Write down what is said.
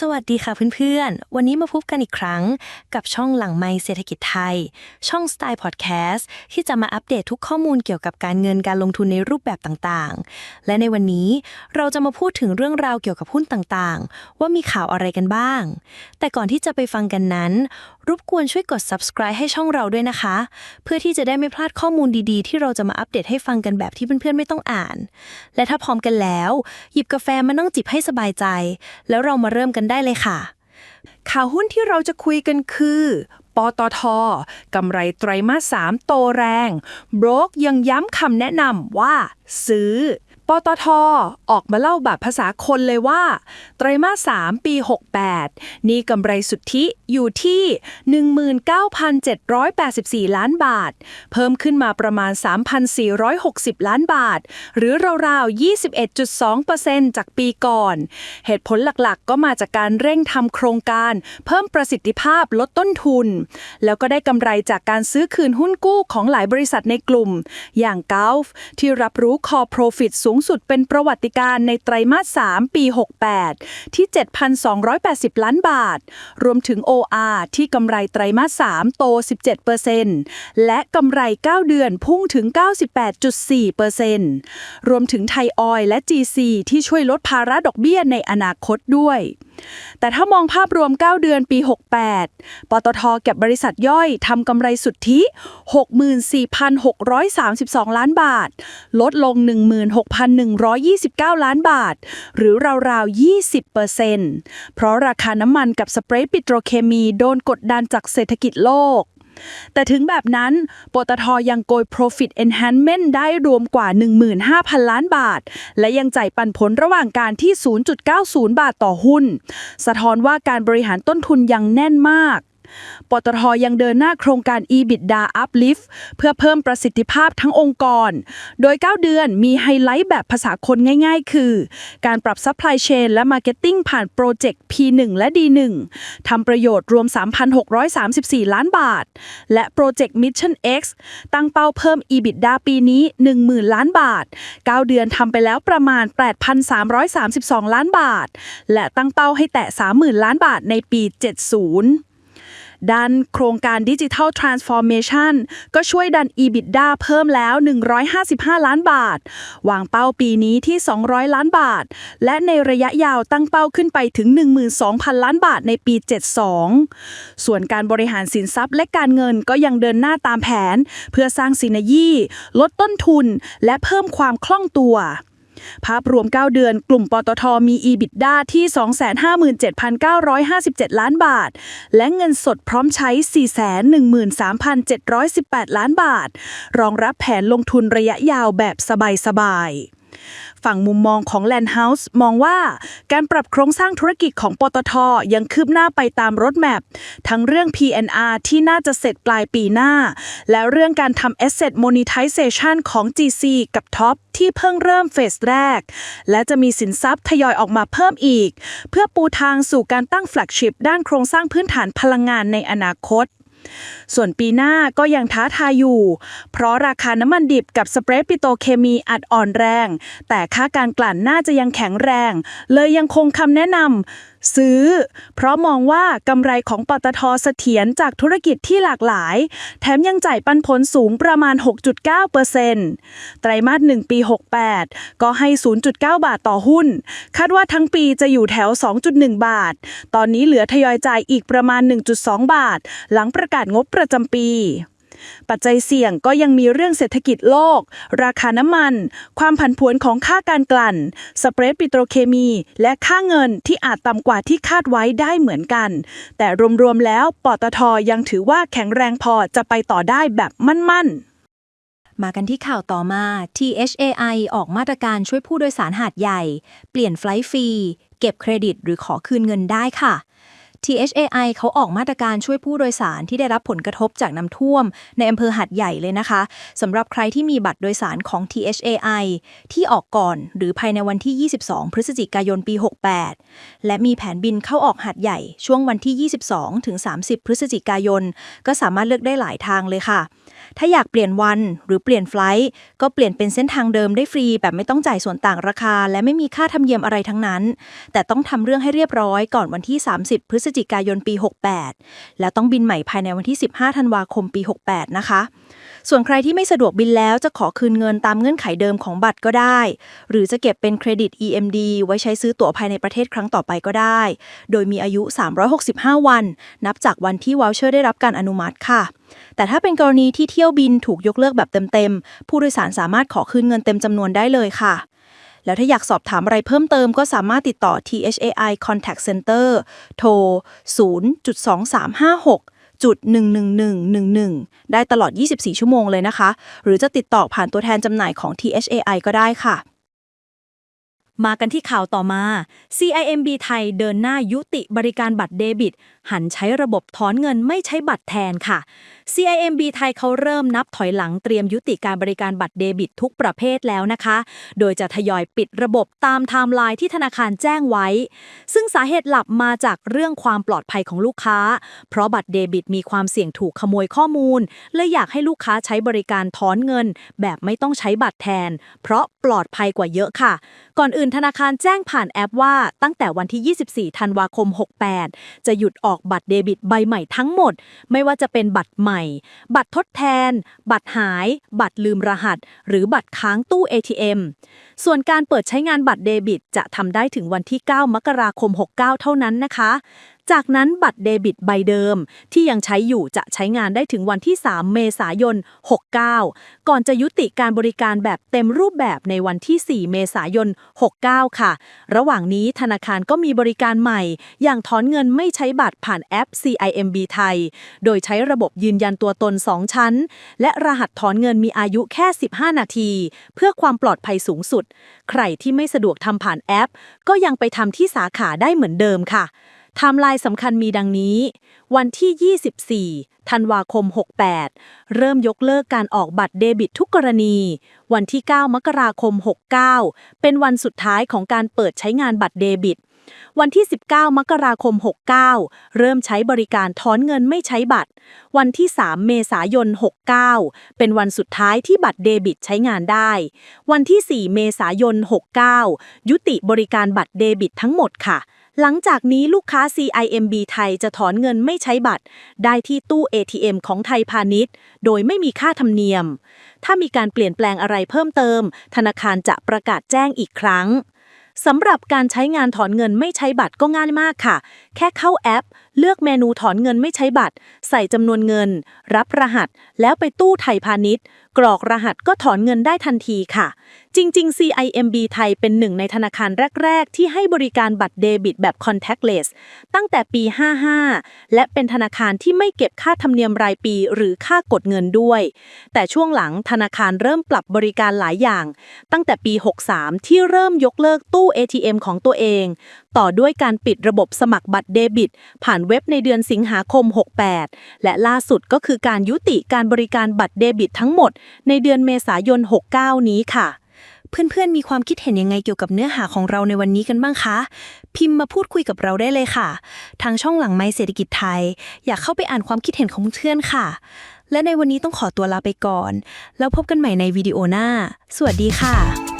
สวัสดีค่ะเพื่อนๆ วันนี้มาพบกันอีกครั้งกับช่องหลังไมค์เศรษฐกิจไทย ช่องสไตล์พอดแคสต์ที่จะมาอัปเดตทุกข้อมูลเกี่ยวกับการเงินการลงทุนในรูปแบบต่างๆ และในวันนี้เราจะมาพูดถึงเรื่องราวเกี่ยวกับหุ้นต่างๆ ว่ามีข่าวอะไรกันบ้าง แต่ก่อนที่จะไปฟังกันนั้น รบกวนช่วยกด subscribe ให้ช่องเราด้วยนะคะ เพื่อที่จะได้ไม่พลาดข้อมูลดีๆ ที่เราจะมาอัปเดตให้ฟังกันแบบที่เพื่อนๆไม่ต้องอ่าน และถ้าพร้อมกันแล้ว หยิบกาแฟมานั่งจิบให้สบายใจ แล้วเรามาเริ่มกันได้เลยค่ะ ข่าวหุ้นที่เราจะคุยกันคือ ปตทกำไรไตรมาส3โตแรง โบรกยังย้ำคำแนะนำว่า ซื้อ ปตทออกมาเล่าแบบภาษาคนเลยว่า ไตรมาส 3 ปี 68 นี่กำไรสุทธิอยู่ที่ 19,784 ล้านบาท เพิ่มขึ้นมาประมาณ 3,460 ล้านบาท หรือราวๆ 21.2%จากปีก่อน เหตุผลหลักๆ ก็มาจากการเร่งทำโครงการ เพิ่มประสิทธิภาพลดต้นทุน แล้วก็ได้กำไรจากการซื้อคืนหุ้นกู้ของหลายบริษัทในกลุ่ม อย่างก u ลฟที่รับรู้ Core Profit สูงสุดเป็นประวัติการในไตรมาส 3 ปี 68 ที่ 7,280 ล้านบาท รวมถึง OR ที่กำไรไตรมาส 3 โต 17%และกำไร 9 เดือนพุ่งถึง 98.4%รวมถึงไทยออยล์และ GC ที่ช่วยลดภาระดอกเบี้ยในอนาคตด้วย แต่ถ้ามองภาพรวม 9 เดือนปี 68 ปตทเก็บบริษัทย่อยทำกำไรสุทธิ 64,632 ล้านบาท ลดลง 16,129 ล้านบาท หรือราวๆ 20%เพราะราคาน้ำมันกับสเปรย์ปิโตรเคมีโดนกดดันจากเศรษฐกิจโลก แต่ถึงแบบนั้นปตทยังโกย profit enhancement ได้รวมกว่า 15,000 ล้านบาท และยังจ่ายปันผลระหว่างการที่ 0.90 บาทต่อหุ้น สะท้อนว่าการบริหารต้นทุนยังแน่นมาก ปตทยังเดินหน้าโครงการ EBITDA Uplift เพื่อเพิ่มประสิทธิภาพทั้งองค์กร โดย 9 เดือนมีไฮไลท์แบบภาษาคนง่ายๆ คือ การปรับ Supply Chain และ Marketing ผ่านโปรเจกต์ P1 และ D1 ทำประโยชน์รวม 3,634 ล้านบาท และโปรเจกต์ Mission X ตั้งเป้าเพิ่ม EBITDA ปีนี้ 10,000 ล้านบาท 9 เดือนทำไปแล้วประมาณ 8,332 ล้านบาท และตั้งเป้าให้แตะ 30,000 ล้านบาทในปี 70 ด้านโครงการ Digital Transformation ก็ช่วยดัน EBITDA เพิ่มแล้ว 155 ล้านบาท วางเป้าปีนี้ที่ 200 ล้านบาท และในระยะยาวตั้งเป้าขึ้นไปถึง 12,000 ล้านบาทในปี 72 ส่วนการบริหารสินทรัพย์และการเงินก็ยังเดินหน้าตามแผน เพื่อสร้างสินยีลดต้นทุน และเพิ่มความคล่องตัว ภาพรวม 9 เดือน กลุ่มปตทมี EBITDA ที่ 257,957 ล้านบาท และเงินสดพร้อมใช้ 413,718 ล้านบาท รองรับแผนลงทุนระยะยาวแบบสบายๆ ฝั่งมุมมองของ Land House มองว่า การปรับโครงสร้างธุรกิจของปตทยังคืบหน้าไปตามรถแมพทั้งเรื่อง PNR ที่น่าจะเสร็จปลายปีหน้า และเรื่องการทำ Asset Monetization ของ GC กับ Top ที่เพิ่งเริ่มเฟสแรก และจะมีสินทรัพย์ทยอยออกมาเพิ่มอีก เพื่อปูทางสู่การตั้งแฟลกชิพด้านโครงสร้างพื้นฐานพลังงานในอนาคต ส่วนปีหน้าก็ยังท้าทายอยู่ เพราะราคาน้ำมันดิบกับสเปรดปิโตรเคมีอัดอ่อนแรง แต่ค่าการกลั่นน่าจะยังแข็งแรง เลยยังคงคำแนะนำซื้อ เพราะมองว่ากำไรของปตทเสถียรจากธุรกิจที่หลากหลาย แถมยังจ่ายปันผลสูงประมาณ 6.9%ไตรมาส 1 ปี 68 ก็ให้ 0.9 บาทต่อหุ้น คาดว่าทั้งปีจะอยู่แถว 2.1 บาท ตอนนี้เหลือทยอยจ่ายอีกประมาณ 1.2 บาท หลังประกาศงบประจำปี ปัจจัยเสี่ยงก็ยังมีเรื่องเศรษฐกิจโลก ราคาน้ำมัน ความผันผวนของค่าการกลั่น สเปรดปิโตรเคมี และค่าเงินที่อาจต่ำกว่าที่คาดไว้ได้เหมือนกัน แต่รวมๆแล้วปตทยังถือว่าแข็งแรงพอจะไปต่อได้แบบมั่นๆมากันที่ข่าวต่อมา THAI ออกมาตรการช่วยผู้โดยสารหาดใหญ่ เปลี่ยนไฟล์ฟรี เก็บเครดิตหรือขอคืนเงินได้ค่ะ THAI เขาออกมาตรการช่วยผู้โดยสารที่ได้รับผลกระทบจากน้ำท่วม ในอำเภอหัดใหญ่เลยนะคะสำหรับใครที่มีบัตรโดยสารของ THAI ที่ออกก่อนหรือภายในวันที่ 22 พฤศจิกายนปี 68 และมีแผนบินเข้าออกหัดใหญ่ช่วงวันที่ 22 ถึง 30 พฤศจิกายน ก็สามารถเลือกได้หลายทางเลยค่ะ ถ้าอยากเปลี่ยนวันหรือเปลี่ยนไฟลท์ก็เปลี่ยนเป็นเส้นทางเดิมได้ฟรี แบบไม่ต้องจ่ายส่วนต่างราคา และไม่มีค่าธรรมเนียมอะไรทั้งนั้น แต่ต้องทำเรื่องให้เรียบร้อยก่อนวันที่ 30 พฤศศจิกายนปี 68 แล้วต้องบินใหม่ภายในวันที่ 15 ธันวาคมปี 68 นะคะ ส่วนใครที่ไม่สะดวกบินแล้วจะขอคืนเงินตามเงื่อนไขเดิมของบัตรก็ได้ หรือจะเก็บเป็นเครดิต EMD ไว้ใช้ซื้อตั๋วภายในประเทศครั้งต่อไปก็ได้ โดยมีอายุ 365 วัน นับจากวันที่ว o ลเชอร์ได้รับการอนุมัติค่ะแต่ถ้าเป็นกรณีที่เที่ยวบินถูกยกเลิกแบบเต็ม ๆ ผู้โดยสารสามารถขอคืนเงินเต็มจำนวนได้เลยค่ะ แล้วถ้าอยากสอบถามอะไรเพิ่มเติมก็สามารถติดต่อ THAI Contact Center โทร 0.2356จุด11111 ได้ตลอด 24 ชั่วโมงเลยนะคะ หรือจะติดต่อผ่านตัวแทนจำหน่ายของ THAI ก็ได้ค่ะ มากันที่ข่าวต่อมา CIMB ไทยเดินหน้ายุติบริการบัตรเดบิต หันใช้ระบบถอนเงินไม่ใช้บัตรแทนค่ะ CIMB ไทยเขาเริ่มนับถอยหลังเตรียมยุติการบริการบัตรเดบิตทุกประเภทแล้วนะคะ โดยจะทยอยปิดระบบตามไทม์ไลน์ที่ธนาคารแจ้งไว้ ซึ่งสาเหตุหลักมาจากเรื่องความปลอดภัยของลูกค้า เพราะบัตรเดบิตมีความเสี่ยงถูกขโมยข้อมูลเลยอยากให้ลูกค้าใช้บริการถอนเงิน แบบไม่ต้องใช้บัตรแทน เพราะปลอดภัยกว่าเยอะค่ะ ก่อนอื่นธนาคารแจ้งผ่านแอปว่าตั้งแต่วันที่ 24 ธันวาคม 68 จะหยุดออกบัตรเดบิตใบใหม่ทั้งหมด ไม่ว่าจะเป็นบัตรใหม่บัตรทดแทน บัตรหาย บัตรลืมรหัส หรือบัตรค้างตู้ ATM ส่วนการเปิดใช้งานบัตรเดบิตจะทำได้ถึงวันที่ 9 มกราคม 69 เท่านั้นนะคะ จากนั้นบัตรเดบิตใบเดิม ที่ยังใช้อยู่จะใช้งานได้ถึงวันที่ 3 เมษายน 69 ก่อนจะยุติการบริการแบบเต็มรูปแบบในวันที่ 4 เมษายน 69 ค่ะ ระหว่างนี้ธนาคารก็มีบริการใหม่ อย่างถอนเงินไม่ใช้บัตรผ่านแอป CIMB ไทย โดยใช้ระบบยืนยันตัวตน 2 ชั้น และรหัสถอนเงินมีอายุแค่ 15 นาที เพื่อความปลอดภัยสูงสุด ใครที่ไม่สะดวกทำผ่านแอป ก็ยังไปทำที่สาขาได้เหมือนเดิมค่ะ ไทม์ไลน์สำคัญมีดังนี้ วันที่ 24 ธันวาคม 68 เริ่มยกเลิกการออกบัตรเดบิตทุกกรณี วันที่ 9 มกราคม 69 เป็นวันสุดท้ายของการเปิดใช้งานบัตรเดบิต วันที่ 19 มกราคม 69 เริ่มใช้บริการถอนเงินไม่ใช้บัตร วันที่ 3 เมษายน 69 เป็นวันสุดท้ายที่บัตรเดบิตใช้งานได้ วันที่ 4 เมษายน 69 ยุติบริการบัตรเดบิตทั้งหมดค่ะ หลังจากนี้ลูกค้า CIMB ไทยจะถอนเงินไม่ใช้บัตร ได้ที่ตู้ ATM ของไทยพาณิชย์ โดยไม่มีค่าธรรมเนียม ถ้ามีการเปลี่ยนแปลงอะไรเพิ่มเติม ธนาคารจะประกาศแจ้งอีกครั้งสำหรับการใช้งานถอนเงินไม่ใช้บัตรก็ง่ายมากค่ะ แค่เข้าแอป เลือกเมนูถอนเงินไม่ใช้บัตร ใส่จำนวนเงิน รับรหัส แล้วไปตู้ไทยพาณิชย์ กรอกรหัสก็ถอนเงินได้ทันทีค่ะ จริง ๆ CIMB ไทยเป็นหนึ่งในธนาคารแรก ๆ ที่ให้บริการบัตรเดบิตแบบ contactless ตั้งแต่ปี 55 และเป็นธนาคารที่ไม่เก็บค่าธรรมเนียมรายปีหรือค่ากดเงินด้วย แต่ช่วงหลังธนาคารเริ่มปรับบริการหลายอย่าง ตั้งแต่ปี 63 ที่เริ่มยกเลิกตู้ ATM ของตัวเอง ต่อด้วยการปิดระบบสมัครบัตรเดบิต ผ่านเว็บในเดือนสิงหาคม 68 และล่าสุดก็คือการยุติการบริการบัตรเดบิตทั้งหมด ในเดือนเมษายน 69 นี้ค่ะ เพื่อนๆ มีความคิดเห็นยังไงเกี่ยวกับเนื้อหาของเราในวันนี้กันบ้างคะ พิมพ์มาพูดคุยกับเราได้เลยค่ะ ทางช่องหลังไม้เศรษฐกิจไทย อยากเข้าไปอ่านความคิดเห็นของเพื่อนค่ะ และในวันนี้ต้องขอตัวลาไปก่อน แล้วพบกันใหม่ในวิดีโอหน้า สวัสดีค่ะ